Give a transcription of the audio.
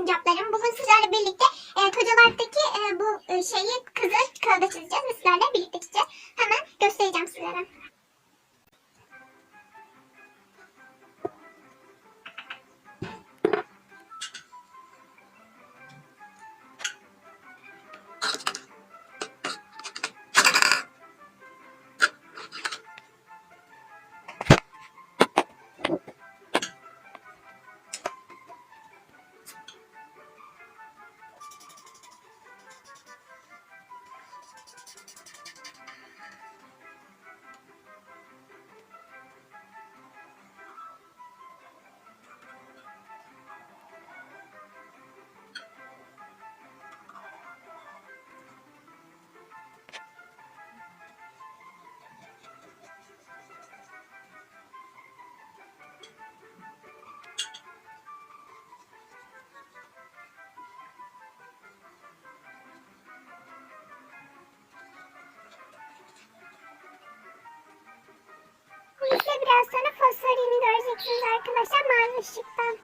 sincaplarım. Bugün sizlerle birlikte e, Kocalart'taki e, bu e, şeyi kızı kağıda çizeceğiz sizlerle birlikte çizeceğiz. Hemen göstereceğim sizlere. Arkadaşlar mavi ışıktan.